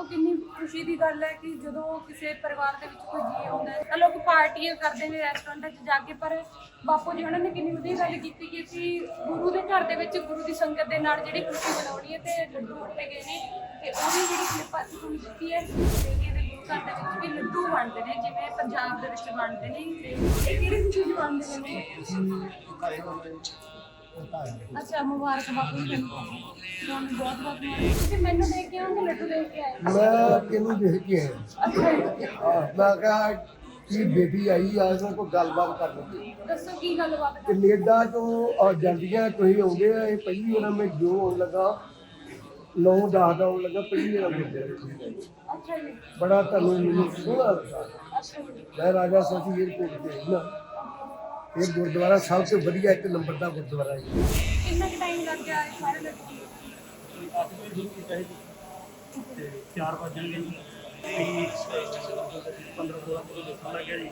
ਦੇਖੋ ਕਿੰਨੀ ਖੁਸ਼ੀ ਦੀ ਗੱਲ ਹੈ ਕਿ ਜਦੋਂ ਕਿਸੇ ਪਰਿਵਾਰ ਦੇ ਵਿੱਚ ਕੋਈ ਜੀ ਆਉਂਦਾ ਹੈ, ਤਾਂ ਲੋਕ ਪਾਰਟੀਆਂ ਕਰਦੇ ਨੇ ਰੈਸਟੋਰੈਂਟਾਂ 'ਚ ਜਾ ਕੇ, ਪਰ ਬਾਪੂ ਜੀ ਉਹਨਾਂ ਨੇ ਕਿੰਨੀ ਵਧੀਆ ਗੱਲ ਕੀਤੀ ਕਿ ਅਸੀਂ ਗੁਰੂ ਦੇ ਘਰ ਦੇ ਵਿੱਚ ਗੁਰੂ ਦੀ ਸੰਗਤ ਦੇ ਨਾਲ ਜਿਹੜੀ ਖੁਸ਼ੀ ਮਨਾਉਣੀ ਹੈ ਤੇ ਲੱਡੂ ਵੰਡੇ ਗਏ ਨੇ। ਤੇ ਉਹਦੀ ਜਿਹੜੀ ਕਲਿੱਪ ਤੁਹਾਨੂੰ ਦਿੱਤੀ ਹੈ ਦੇ ਗੁਰੂ ਘਰ ਦੇ ਵਿੱਚ ਵੀ ਲੱਡੂ ਵੰਡਦੇ ਨੇ, ਜਿਵੇਂ ਪੰਜਾਬ ਦੇ ਵਿੱਚ ਵੰਡਦੇ ਨੇ। ਤੇ ਇਹ ਕਿਹੜੀ ਖੁਸ਼ੀ ਵੰਡਦੇ ਨੇ। ਅੱਛਾ ਮੁਬਾਰਕ ਬਾਪੂ ਜੀ। ਤੁਹਾਨੂੰ ਬਹੁਤ ਬਹੁਤ ਤੁਸੀਂ ਮੈਨੂੰ ਦੇਖ ਕੇ ਆਉਂਗੇ ਲੱਡੂ ਦੇਖ ਕੇ ਆਏ। ਮੈਂ ਕਿਹਨੂੰ ਦੇਖ ਕੇ ਆਇਆ। ਅੱਛਾ। ਆਹ, ਮੈਂ ਕਿਹਾ ਕਿ ਬੇਟੀ ਆਈ ਆ ਇਹਨਾਂ ਕੋਈ ਗੱਲਬਾਤ ਕਰ ਲਈ ਦੱਸੋ ਕੀ ਗੱਲਬਾਤ ਕਰ ਕੈਨੇਡਾ ਤੋਂ ਆ ਜਾਂਦੀਆਂ ਤੁਸੀਂ ਆਉਂਦੇ ਆ ਇਹ ਪਹਿਲੀ ਵਾਰ ਮੈਂ ਜੋ ਆਉਣ ਲੱਗਾ 9 10 ਦਾ ਆਉਣ ਲੱਗਾ ਪਹਿਲੀ ਵਾਰ ਮਿਲਿਆ ਅੱਛਾ ਜੀ। ਬੜਾ ਤੁਹਾਨੂੰ ਮੈਨੂੰ ਸੋਹਣਾ ਲੱਗਾ ਅੱਛਾ ਜੀ। ਮੈਂ ਰਾਜਾ ਸੋਚੀ 에ਅਰਪੋਰਟ ਤੇ ਨਾ। ਇਹ ਗੁਰਦੁਆਰਾ ਸਭ ਤੋਂ ਵਧੀਆ ਇੱਕ ਨੰਬਰ ਦਾ ਗੁਰਦੁਆਰਾ ਹੈ। ਕਿੰਨਾ ਕੁ ਟਾਈਮ ਲੱਗ ਗਿਆ ਸਾਰੇ ਜੀ? ਤੇ 4 ਵਜਣਗੇ ਜੀ ਤੇ 15 16 ਕਿਲੋ ਦੇਖਣ ਲੱਗਿਆ ਜੀ।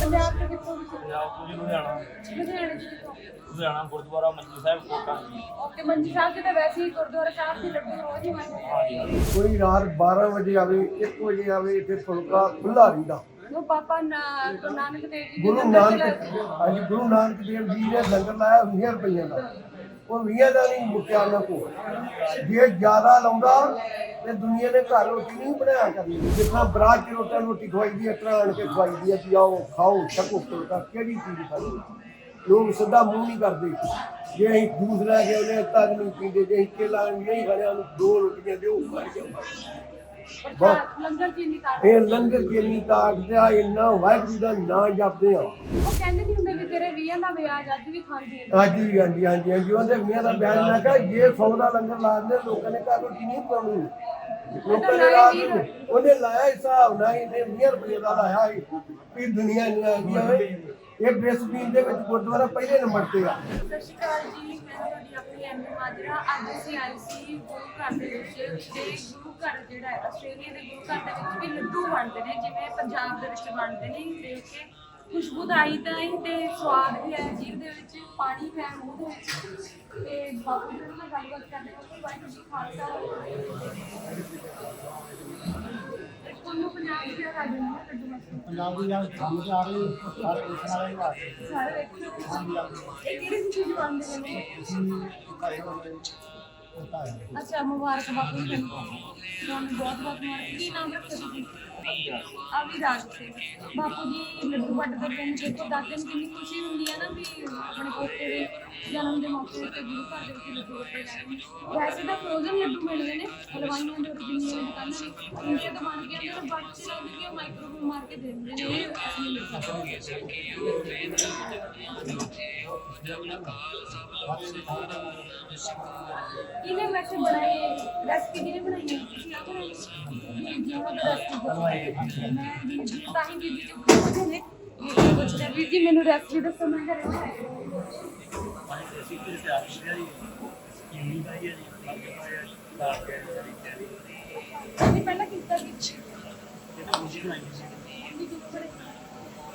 ਪੰਜਾਬ ਤੋਂ ਕਿੱਥੋਂ ਤੁਸੀਂ ਪੰਜਾਬ ਤੋਂ ਜੀ ਲੁਧਿਆਣਾ। ਲੁਧਿਆਣੇ ਤੋਂ ਕਿੱਥੋਂ? ਲੁਧਿਆਣਾ ਗੁਰਦੁਆਰਾ ਮੰਜੀ ਸਾਹਿਬ ਕੋਟਾ ਜੀ। ਓਕੇ ਮੰਜੀ ਸਾਹਿਬ ਜੀ ਤਾਂ ਵੈਸੇ ਹੀ ਗੁਰਦੁਆਰਾ ਸਾਹਿਬ ਦੇ ਲੱਡੂ ਰੋਜ਼ ਹੀ ਮੰਨਦੇ ਆ। ਹਾਂਜੀ ਹਾਂਜੀ। ਕੋਈ ਰਾਤ 12 ਵਜੇ ਆਵੇ 1 ਵਜੇ ਆਵੇ ਇੱਥੇ ਫੁਲਕਾ ਖੁੱਲਾ ਰਹਿੰਦਾ। ਉਹ ਪਾਪਾ ਨਾ ਗੁਰੂ ਨਾਨਕ ਦੇਵ ਜੀ ਦੇ ਗੁਰੂ ਨਾਨਕ ਚਲਾਏ। ਹਾਂਜੀ ਗੁਰੂ ਨਾਨਕ ਦੇਵ ਜੀ ਨੇ ਲੰਗਰ ਲਾਇਆ 20 ਰੁਪਈਆ ਦਾ। ਉਹ 20 ਦਾ ਨਹੀਂ ਮੁੱਕਿਆ ਨਾ ਕੋ ਜੇ ਜ਼ਿਆਦਾ ਲਾਉਂਦਾ ਤੇ ਦੁਨੀਆ ਨੇ ਘਰ ਰੋਟੀ ਨਹੀਂ ਬਣਾਇਆ ਕਰਨੀ। ਜਿੱਦਾਂ ਬਰਾਤ ਚ ਰੋਟਾ ਰੋਟੀ ਖਵਾਈਦੀ ਹੈ ਤਰ੍ਹਾਂ ਆਣ ਕੇ ਖਵਾਈਦੀ ਹੈ ਕਿ ਆਓ ਖਾਓ ਛਕੋ ਫੁਲਕਾ ਕਿਹੜੀ ਚੀਜ਼ ਖਾਣੀ? ਲੋਕ ਸਿੱਧਾ ਮੂੰਹ ਨਹੀਂ ਕਰਦੇ। ਜੇ ਅਸੀਂ ਜੂਸ ਲੈ ਕੇ ਉਹਨੇ ਤੱਕ ਨਹੀਂ ਪੀਂਦੇ ਜੇ ਅਸੀਂ ਕੇਲਾ ਨਹੀਂ ਖਾਣਿਆ ਉਹਨੂੰ ਦੋ ਰੋਟੀਆਂ ਦਿਓ ਖਾ ਜਾਓ ਅੱਛਾ ਲੰਗਰ ਨਹੀਂ ਕਰਦੇ ਇਹ ਲੰਗਰ ਆ ਇੰਨਾ ਵਾਹਿਗੁਰੂ ਦਾ ਨਾਂ ਜਪਦੇ ਆ। ਉਹ ਕਹਿੰਦੇ ਨਹੀਂ ਹੁੰਦੇ ਵੀ ਤੇਰੇ 20 ਦਾ ਵਿਆਜ ਅੱਜ ਵੀ ਖਾਂਦੀ ਹੈ। ਹਾਂਜੀ ਹਾਂਜੀ ਹਾਂਜੀ ਹਾਂਜੀ। ਉਹਦੇ ਮੀਆਂ ਦਾ ਬਿਆਨ ਮੈਂ ਕਿਹਾ ਜੇ ਸੌ ਦਾ ਲੰਗਰ ਲਾ ਦਿੰਦੇ ਲੋਕਾਂ ਨੇ ਘਰ ਰੋਟੀ ਨਹੀਂ ਪਾਉਣੀ ਲੋਕਾਂ ਨੇ ਰਾਤ ਨੂੰ ਉਹਨੇ ਲਾਇਆ ਹਿਸਾਬ ਨਾਲ ਇਹਨੇ 20 ਰੁਪਏ ਦਾ ਲਾਇਆ ਵੀ ਦੁਨੀਆ ਨਹੀਂ ਆਉਂਦੀ ਹੋਵੇ ਇਹ ਬੇਸਬੀਨ ਦੇ ਵਿੱਚ ਗੁਰਦੁਆਰਾ ਪਹਿਲੇ ਨੰਬਰ ਤੇ ਆ। ਸਤਿ ਸ਼੍ਰੀ ਅਕਾਲ ਜੀ, ਮੈਂ ਤੁਹਾਡੀ ਆਪਣੀ ਐਮੀ ਮਾਜਰਾ। ਅੱਜ ਅਸੀਂ ਆਏ ਸੀ ਗੁਰੂ ਘਰ ਦੇ ਵਿੱਚ ਤੇ ਗੁਰੂ ਘਰ ਜਿਹੜਾ ਹੈ, ਆਸਟ੍ਰੇਲੀਆ ਦੇ ਗੁਰੂ ਘਰ ਦੇ ਵਿੱਚ ਵੀ ਲੱਡੂ ਵੰਡਦੇ ਨੇ, ਜਿਵੇਂ ਪੰਜਾਬ ਦੇ ਵਿੱਚ ਵੰਡਦੇ ਨੇ ਦੇਖ ਕੇ ਖੁਸ਼ਬੂ ਤਾਂ ਹੀ ਤੇ ਸਵਾਦ ਵੀ ਆਇਆ ਜੀਭ ਦੇ ਵਿੱਚ ਪਾਣੀ ਪਿਆ ਮੂੰਹ ਦੇ ਵਿੱਚ। ਤੇ ਬਾਪੂ ਨਾਲ ਗੱਲਬਾਤ ਕਰਦੇ ਹਾਂ ਕਿ ਵਾਹਿਗੁਰੂ ਜੀ ਖਾਲਸਾ। ਤੁਹਾਨੂੰ ਪੰਜਾਬ ਦੀ ਆ ਜਾਂਦੀ ਹੈ ਲੱਡੂ ਮਸਤ ਪੰਜਾਬ ਯਾਰ ਸਮਝ ਆ ਰਹੀ ਸਾਰੇ ਪੁੱਛਣ ਵਾਲੇ ਵਾਸਤੇ ਸਾਰੇ ਵੇਖੋ ਇਹ ਕਿਹੜੀ ਚੀਜ਼ ਵੰਡਦੇ ਨੇ ਹੁੰਦੇ ਹੁੰਦਾ ਹੈ ਅੱਛਾ ਮੁਬਾਰਕ ਬਾਪੂ ਜੀ ਤੁਹਾਨੂੰ। ਤੁਹਾਨੂੰ ਬਹੁਤ ਬਹੁਤ ਮੁਬਾਰਕ। ਕੀ ਨਾਮ ਰੱਖਿਆ ਤੁਸੀਂ ਅਵਿਰਾਜ। ਸਿੰਘ ਬਾਪੂ ਜੀ ਲੱਡੂ ਵੱਟਦੇ ਪਏ ਨੇ। ਦੇਖੋ ਦਾਦੇ ਨੂੰ ਕਿੰਨੀ ਖੁਸ਼ੀ ਹੁੰਦੀ ਹੈ ਨਾ ਵੀ ਆਪਣੇ ਪੋਤੇ ਦੇ ਜਨਮ ਦੇ ਮੌਕੇ ਤੇ ਗੁਰੂ ਘਰ ਦੇ ਵਿੱਚ ਲੱਡੂ ਵੱਟੇ ਨੇ। ਵੈਸੇ ਤਾਂ ਫਰੋਜ਼ਨ ਲੱਡੂ ਮਿਲਦੇ ਨੇ ਹਲਵਾਈਆਂ ਦੇ ਔਰ ਜਿੰਨੀਆਂ ਦੁਕਾਨਾਂ ਨੇ ਇੰਸੇ ਤੋਂ ਬਣ ਕੇ ਅੰਦਰ ਬਾਕੀ ਲੱਗਦੇ ਕਿ ਮਾਈਕ੍ਰੋਵੇਵ ਮਾਰ ਕੇ ਦੇ ਦਿੰਦੇ ਨੇ। ਇਹ ਕਿਹਨੇ ਵੈਸੇ ਬਣਾਏ ਰੈਸਪੀ ਕਿਹਨੇ ਬਣਾਈ ਹੈ ਤੁਸੀਂ ਆਪ ਬਣਾਈ ਜੀ ਉਹ ਰੈਸਪੀ ਮੈਂ ਵੀਰ ਜੀ ਤਾਂ ਹੀ। ਜੀ ਨੂੰ ਪੁੱਛਦੇ ਨੇ ਜੀ ਪੁੱਛਦੇ ਵੀਰ ਜੀ ਮੈਨੂੰ ਰੈਸਪੀ ਦੱਸੋ ਮੈਂ ਘਰੇ ਬਣਾਈ ਹਾਂਜੀ ਅਸੀਂ ਤੇ ਤਿਆਰ ਕੀਤਾ ਜੀ ਯੂਨੀ ਦਾ ਹੀ ਹੈ ਜੀ ਲੱਗੇ ਹੋਏ ਆ ਜੀ ਦਾਲ ਕੇ ਜਿਹੜੀ ਤਿਆਰੀ ਅਸੀਂ ਪਹਿਲਾਂ ਕੀਤਾ ਸੀ ਇਹ ਤਾਂ ਮੁਝੇ ਬਣਾਈ ਸੀ। ਵੀ ਦੁੱਖ ਬੜੇ।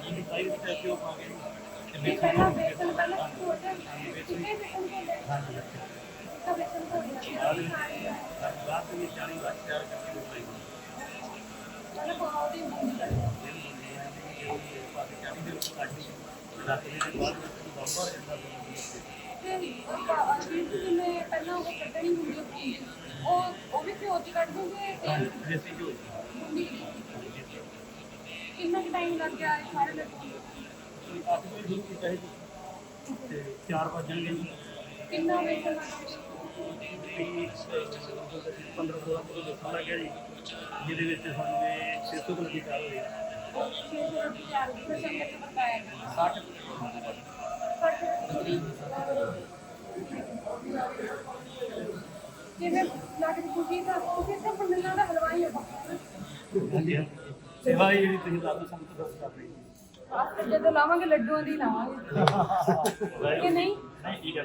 ਇਹ ਕਰਕੇ ਉਹ ਪਾ ਕੇ ਤੇ ਤੇ ਬੇਸਨ ਪਹਿਲਾਂ ਬੇਸਨ ਪਹਿਲਾਂ ਥੋੜਾ ਕਿੰਨੇ ਬੇਸਨ ਕੋਲੇ ਹਾਂਜੀ ਤਾਂ ਬੇਸਨ ਕੋਲੇ ਰਾਤ ਦੇ ਵਿੱਚ ਚਾਲੀ ਵਾਰ ਤਿਆਰ ਕਰਕੇ ਉਹ ਪਾਈ ਪਹਿਲਾਂ ਬਹੁਤ ਹੀ ਬੂੰਦ ਕਰਦੇ ਤੇ ਆਪਾਂ ਵੀਰ ਜੀ ਜਿਵੇਂ ਪਹਿਲਾਂ ਉਹ ਕੱਢਣੀ ਹੁੰਦੀ ਹੈ ਬੂੰਦੀ, ਉਹ ਉਹ ਵੀ ਘਿਓ ਚ ਕੱਢ ਦੂੰਗੇ ਤੇ ਬੂੰਦੀ ਕਿੰਨਾ ਟਾਈਮ ਲੱਗ ਗਿਆ ਇਹ ਸਾਰੇ ਲੱਡੂ ਨੂੰ? ਤੇ 4 ਵਜਣਗੇ ਜੀ ਕਿੰਨਾ ਵੇਸਨ ਲੱਗਦਾ 15 16 ਕਿਲੋ ਦੇਖਣ ਲੱਗਿਆ ਜੀ ਜਿਹਦੇ ਵਿੱਚ ਸਾਨੂੰ ਇਹ 600 ਕਿਲੋ ਦੀ ਚਾਹ ਹੋਈ ਉਹ ਛੇ ਸੌ ਰੁਪਏ ਚਾਰ ਰੁਪਏ ਸੰਗਤ ਨੂੰ ਬਤਾਇਆ 60 ਜਿਵੇਂ ਲੱਗਦੀ ਖੁਸ਼ੀ ਤਾਂ ਤੁਸੀਂ ਤਾਂ ਬੰਦਨਾ ਦਾ ਹਲਵਾਈ ਹੋ ਬਾਪੂ ਹਾਂਜੀ ਸੇਵਾ ਇਹ ਜਿਹੜੀ ਤੁਸੀਂ ਦੱਸ ਸੰਗਤ ਦੱਸ ਕਰ ਰਹੀ ਆਪ ਜਦੋਂ ਲਾਵਾਂਗੇ ਲੱਡੂਆਂ ਦੀ ਲਾਵਾਂਗੇ। ਕਿ ਨਹੀਂ? ਨਹੀਂ ਠੀਕ ਹੈ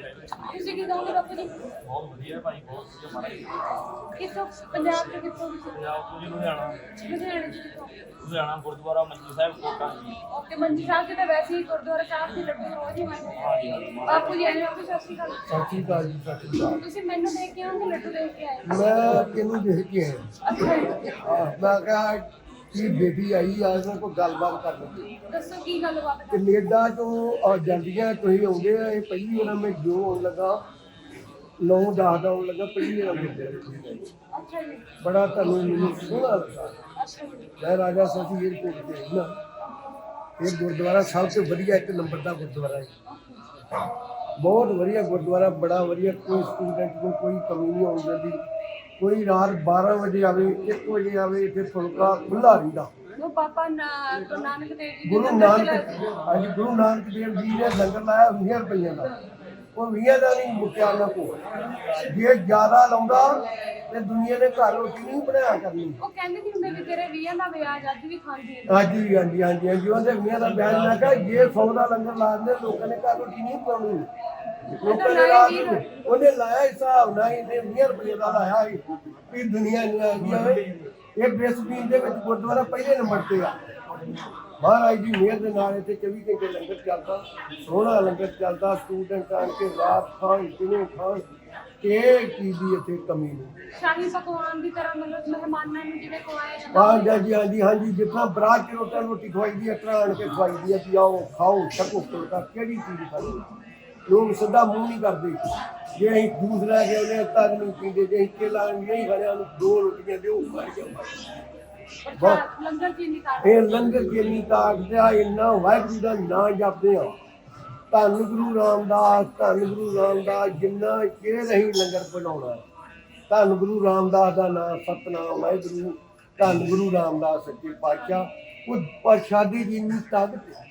ਤੁਸੀਂ ਕੀ ਕਹੋਗੇ ਬਾਪੂ ਜੀ? ਬਹੁਤ ਵਧੀਆ ਭਾਈ ਬਹੁਤ ਵਧੀਆ ਮਾਰਾ ਕਿੱਥੋਂ? ਪੰਜਾਬ ਤੋਂ ਕਿੱਥੋਂ? ਤੁਸੀਂ ਪੰਜਾਬ ਤੋਂ ਜੀ ਲੁਧਿਆਣਾ। ਲੁਧਿਆਣੇ ਕਿੱਥੋਂ ਲੁਧਿਆਣਾ ਗੁਰਦੁਆਰਾ ਮੰਜੀ ਸਾਹਿਬ ਕੋਟਾ। ਜੀ ਓਕੇ ਮੰਜੀ ਸਾਹਿਬ ਜੀ ਤਾਂ ਵੈਸੇ ਹੀ ਗੁਰਦੁਆਰਾ ਸਾਹਿਬ ਦੀ ਲੱਡੂ ਰੋਜ਼ ਹੀ। ਹਾਂਜੀ ਬਾਪੂ ਜੀ ਆਏ ਬਾਪੂ ਸਤਿ ਸ਼੍ਰੀ ਅਕਾਲ? ਸਤਿ ਸ਼੍ਰੀ ਅਕਾਲ ਜੀ ਸਤਿ ਸ਼੍ਰੀ ਅਕਾਲ। ਤੁਸੀਂ ਮੈਨੂੰ ਦੇਖ ਕੇ ਆਉਂਗੇ ਲੱਡੂ ਦੇਖ ਕੇ ਆਏ? ਮੈਂ ਕਿਹਨੂੰ ਦੇਖ ਕੇ ਆਇਆ। ਅੱਛਾ। ਜੀ। ਹਾਂ, ਮੈਂ ਕਿਹਾ ਕਿ ਬੇਟੀ ਆਈ ਆ ਉਹਨਾਂ ਕੋਲ ਗੱਲਬਾਤ ਕਰ ਲਈ ਦੱਸੋ ਕੀ ਗੱਲਬਾਤ ਕਰ ਕੈਨੇਡਾ ਤੋਂ ਆ ਜਾਂਦੀਆਂ ਤੁਸੀਂ ਆਉਂਦੇ ਆ ਇਹ ਪਹਿਲੀ ਵਾਰ ਮੈਂ ਜੋ ਆਉਣ ਲੱਗਾ 9 10 ਦਾ ਆਉਣ ਲੱਗਾ ਪਹਿਲੀ ਵਾਰ ਅੱਛਾ ਜੀ। ਬੜਾ ਤੁਹਾਨੂੰ ਮੈਨੂੰ ਸੋਹਣਾ ਲੱਗਾ ਅੱਛਾ ਜੀ। ਮੈਂ ਰਾਜਾ ਸਤੀ ਏਅਰਪੋਰਟ ਤੇ ਨਾ ਇਹ ਗੁਰਦੁਆਰਾ ਸਭ ਤੋਂ ਵਧੀਆ ਇੱਕ ਨੰਬਰ ਦਾ ਗੁਰਦੁਆਰਾ ਹੈ। ਬਹੁਤ ਵਧੀਆ ਗੁਰਦੁਆਰਾ ਬੜਾ ਵਧੀਆ ਕੋਈ ਸਟੂਡੈਂਟ ਨੂੰ ਕੋਈ ਕਮੀ ਨਹੀਂ ਆਉਣ ਦਿੰਦੀ। ਕੋਈ ਰਾਤ 12 ਵਜੇ ਆਵੇ 1 ਵਜੇ ਆਵੇ ਇੱਥੇ ਫੁਲਕਾ ਖੁੱਲਾ ਰਹਿੰਦਾ। ਪਾਪਾ ਨਾ- ਗੁਰੂ ਨਾਨਕ ਦੇਵ ਜੀ ਦੇ ਗੁਰੂ ਨਾਨਕ ਗੁਰੂ ਦੇਵ ਜੀ ਨੇ ਲੰਗਰ ਲਾਇਆ 20 ਰੁਪਈਆ ਦਾ। ਉਹ 20 ਦਾ ਨਹੀਂ ਮੁੱਕਿਆ ਨਾ ਕੋ ਜੇ ਜ਼ਿਆਦਾ ਲਾਉਂਦਾ ਤੇ ਦੁਨੀਆ ਨੇ ਘਰ ਰੋਟੀ ਨਹੀਂ ਬਣਾਇਆ ਕਰਨੀ। ਉਹ ਕਹਿੰਦੇ ਸੀ ਹੁੰਦੇ ਵੀ ਤੇਰੇ 20 ਦਾ ਵਿਆਜ ਅੱਜ ਵੀ ਖਾਂਦੀ ਹੈ। ਹਾਂਜੀ ਹਾਂਜੀ ਹਾਂਜੀ ਹਾਂਜੀ ਉਹਦੇ 20 ਦਾ ਬਿਆਨ ਮੈਂ ਕਿਹਾ ਜੇ 100 ਦਾ ਲੰਗਰ ਲਾ ਦਿੰਦੇ ਲੋਕਾਂ ਨੇ ਘਰ ਰੋਟੀ ਨਹੀਂ ਪਾਉਣੀ ਲੋਕਾਂ ਨੇ ਲਾ ਦਿੱਤੀ। ਉਹਨੇ ਲਾਇਆ ਹਿਸਾਬ ਨਾਲ ਹੀ ਇਹਨੇ 20 ਰੁਪਏ ਦਾ ਲਾਇਆ ਸੀ ਵੀ ਦੁਨੀਆ ਨਹੀਂ ਆ ਗਈ ਓਏ ਇਹ ਬੇਸਬੀਨ ਦੇ ਵਿੱਚ ਗੁਰਦੁਆਰਾ ਪਹਿਲੇ ਨੰਬਰ ਤੇ ਆ। ਮਹਾਰਾਜ ਦੀ ਮਿਹਰ ਦੇ ਨਾਲ ਇੱਥੇ 24 ਘੰਟੇ ਲੰਗਰ ਚੱਲਦਾ ਸੋਹਣਾ ਲੰਗਰ ਚੱਲਦਾ ਸਟੂਡੈਂਟ ਆਣ ਕੇ ਰਾਤ ਖਾਣ ਦਿਨੇ ਖਾਣ ਇਹ ਚੀਜ਼ ਦੀ ਇੱਥੇ ਕਮੀ ਨਹੀਂ। ਸ਼ਾਹੀ ਪਕਵਾਨ ਦੀ ਤਰ੍ਹਾਂ ਮਤਲਬ ਮਹਿਮਾਨਾਂ ਨੂੰ ਜਿਵੇਂ ਖਵਾਇਆ ਜਾਂਦਾ ਹਾਂ ਹਾਂਜੀ ਹਾਂਜੀ ਹਾਂਜੀ ਜਿੱਥਾਂ ਬਰਾਤ ਚ ਰੋਟਾ ਰੋਟੀ ਖਵਾਈਦੀ ਹੈ ਤਰ੍ਹਾਂ ਆਣ ਕੇ ਖਵਾਈਦੀ ਹੈ ਕਿ ਆਓ ਖਾਓ ਛਕੋ ਫੁਲਕਾ ਕਿਹੜੀ ਚੀਜ਼ ਖਾਣੀ ਲੋਕ ਸਿੱਧਾ ਮੂੰਹ ਨਹੀਂ ਕਰਦੇ। ਜੇ ਅਸੀਂ ਜੂਸ ਲੈ ਕੇ ਉਹਨੇ ਤੱਕ ਨਹੀਂ ਪੀਂਦੇ। ਜੇ ਅਸੀਂ ਕੇਲਾ ਨਹੀਂ ਖਾਣਿਆ ਉਹਨੂੰ ਦੋ ਰੋਟੀਆਂ ਦਿਓ ਖਾ ਜਾਓ ਅੱਛਾ ਲੰਗਰ ਕੀ ਨਹੀਂ ਕਰਦੇ ਇਹ ਲੰਗਰ ਜਿੰਨੀ ਤਾਕਤ ਆ ਇੰਨਾ ਵਾਹਿਗੁਰੂ ਦਾ ਨਾਮ ਜਪਦੇ ਆ। ਧੰਨ ਗੁਰੂ ਰਾਮਦਾਸ ਧੰਨ ਗੁਰੂ ਰਾਮਦਾਸ ਜਿੰਨਾ ਚਿਰ ਅਸੀਂ ਲੰਗਰ ਬਣਾਉਣਾ ਧੰਨ ਗੁਰੂ ਰਾਮਦਾਸ ਦਾ ਨਾਮ ਸਤਨਾਮ ਵਾਹਿਗੁਰੂ। ਧੰਨ ਗੁਰੂ ਰਾਮਦਾਸ ਸੱਚੇ ਪਾਤਸ਼ਾਹ। ਉਹ ਪ੍ਰਸ਼ਾਦੀ ਦੀ ਇੰਨੀ ਤਾਕਤ ਹੈ।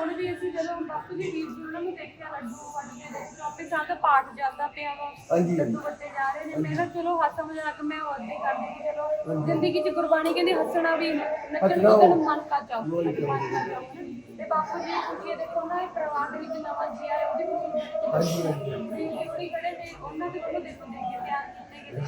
ਹੁਣ ਵੀ ਅਸੀਂ ਜਦੋਂ ਬਾਪੂ ਜੀ ਵੀਰ ਜੀ ਉਹਨਾਂ ਨੂੰ ਦੇਖਿਆ ਲੱਡੂ ਵੱਡਦੇ ਦੇਖੋ ਆਪੇ ਸਾਡਾ ਪਾਠ ਚੱਲਦਾ ਪਿਆ ਵਾ ਹਾਂਜੀ। ਲੱਡੂ ਜਾ ਰਹੇ ਨੇ। ਮੈਂ ਕਿਹਾ ਚਲੋ ਹੱਸ ਮਜ਼ਾਕ ਮੈਂ ਉਹਦੇ ਹੀ ਕਰਦੀ ਸੀ ਚਲੋ ਜ਼ਿੰਦਗੀ 'ਚ ਗੁਰਬਾਣੀ ਕਹਿੰਦੀ ਹੱਸਣਾ ਵੀ ਨੱਚਣ ਹੱਸਣਾ ਮਨ ਕਾ ਚਾਹ ਮਨ ਕਾ ਤੇ ਬਾਪੂ ਜੀ ਖੁਸ਼ੀ ਦੇਖੋ ਨਾ ਇਹ ਪਰਿਵਾਰ ਦੇ ਵਿੱਚ ਨਵਾਂ ਜੀ ਆਇਆ ਉਹਦੀ ਖੁਸ਼ੀ ਹਾਂਜੀ ਹਾਂਜੀ। ਜੀ ਕੁੜੀ ਖੜੇ ਨੇ ਉਹਨਾਂ ਦੇ ਕੋਲ ਦੇਖੋ ਦੇਖੇ ਤਿਆਰ ਕੀਤੇ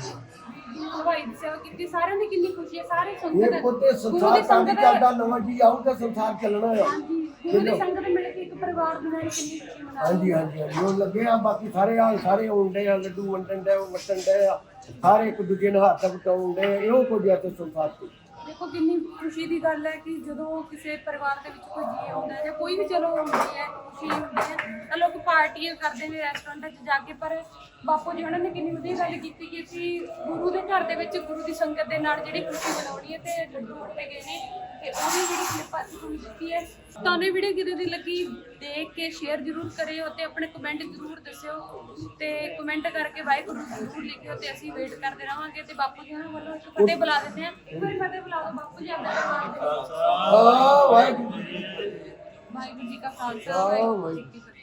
ਗਏ ਹਲਵਾਈ ਦੀ ਸੇਵਾ ਕੀਤੀ ਸਾਰਿਆਂ ਦੀ ਕਿੰਨੀ ਖੁਸ਼ੀ ਹੈ ਸਾਰੇ ਸੰਗਤ ਇਹ ਪੁੱਤੇ ਗੁਰੂ ਦੀ ਸੰਸਾਰ ਸੰਗਤ ਚੱਲਦਾ ਨਵਾਂ ਜੀ ਆਊਗਾ ਸੰਸਾਰ ਚੱਲਣਾ ਆ। ਹਾਂਜੀ ਗੁਰੂ ਦੀ ਸੰਗਤ ਮਿਲ ਕੇ ਇੱਕ ਪਰਿਵਾਰ ਦੇ ਨਾਲ ਕਿੰਨੀ ਖੁਸ਼ੀ ਮਨਾ ਹਾਂਜੀ ਹਾਂਜੀ ਹਾਂਜੀ ਉਹ ਲੱਗੇ ਆ ਬਾਕੀ ਸਾਰੇ ਆ ਸਾਰੇ ਆਉਂਦੇ ਆ ਲੱਡੂ ਵੰਡਣ ਦੇ ਵਟਣ ਦੇ ਆ ਸਾਰੇ ਇੱਕ ਦੂਜੇ ਨੂੰ ਹੱਥ ਵਟਾਉਣ ਦੇ ਇਹੋ ਕੁਝ ਆ ਤੇ ਸੰਸਾਰ ਤੇ ਦੇਖੋ ਕਿੰਨੀ ਖੁਸ਼ੀ ਦੀ ਗੱਲ ਹੈ ਕਿ ਜਦੋਂ ਕਿਸੇ ਪਰਿਵਾਰ ਦੇ ਵਿੱਚ ਕੋਈ ਜੀ ਆਉਂਦਾ ਹੈ ਜਾਂ ਕੋਈ ਵੀ ਚਲੋ ਹੁੰਦੀ ਹੈ, ਖੁਸ਼ੀ ਹੁੰਦੀ ਹੈ, ਤਾਂ ਲੋਕ ਪਾਰਟੀਆਂ ਕਰਦੇ ਨੇ ਰੈਸਟੋਰੈਂਟਾਂ 'ਚ ਜਾ ਕੇ, ਪਰ ਬਾਪੂ ਜੀ ਉਹਨਾਂ ਨੇ ਕਿੰਨੀ ਵਧੀਆ ਗੱਲ ਕੀਤੀ ਕਿ ਅਸੀਂ ਗੁਰੂ ਦੇ ਘਰ ਦੇ ਵਿੱਚ ਗੁਰੂ ਦੀ ਸੰਗਤ ਦੇ ਨਾਲ ਜਿਹੜੀ ਖੁਸ਼ੀ ਮਨਾਉਣੀ ਹੈ ਤੇ ਲੱਡੂ ਵੰਡੇ ਗਏ ਨੇ। ਤੇ ਉਹਦੀ ਜਿਹੜੀ ਕਲਿੱਪ ਅਸੀਂ ਤੁਹਾਨੂੰ ਦਿੱਤੀ ਹੈ। ਤੁਹਾਨੂੰ ਵੀਡੀਓ ਕਿਦੋਂ ਦੀ ਲੱਗੀ? ਦੇਖ ਕੇ ਸ਼ੇਅਰ ਜ਼ਰੂਰ ਕਰਿਓ ਤੇ ਆਪਣੇ ਕਮੈਂਟ ਜ਼ਰੂਰ ਦੱਸਿਓ। ਤੇ ਕਮੈਂਟ ਕਰਕੇ ਵਾਹਿਗੁਰੂ ਜ਼ਰੂਰ ਲਿਖਿਓ ਤੇ ਅਸੀਂ ਵੇਟ ਕਰਦੇ ਰਹਾਂਗੇ ਤੇ ਬਾਪੂ ਜੀ ਉਹਨਾਂ ਵੱਲੋਂ ਇੱਕ ਫਤਿਹ ਬੁਲਾ ਦਿੰਦੇ ਆ। ਇੱਕ ਵਾਰੀ ਫਤਿਹ ਬੁਲਾ ਦਿਓ ਬਾਪੂ ਜੀ ਆਪਣੇ ਵਾਹਿਗੁਰੂ। ਵਾਹਿਗੁਰੂ ਜੀ ਕਾ ਖਾਲਸਾ ਵਾਹਿਗੁਰੂ ਜੀ ਕੀ ਫਤਿਹ।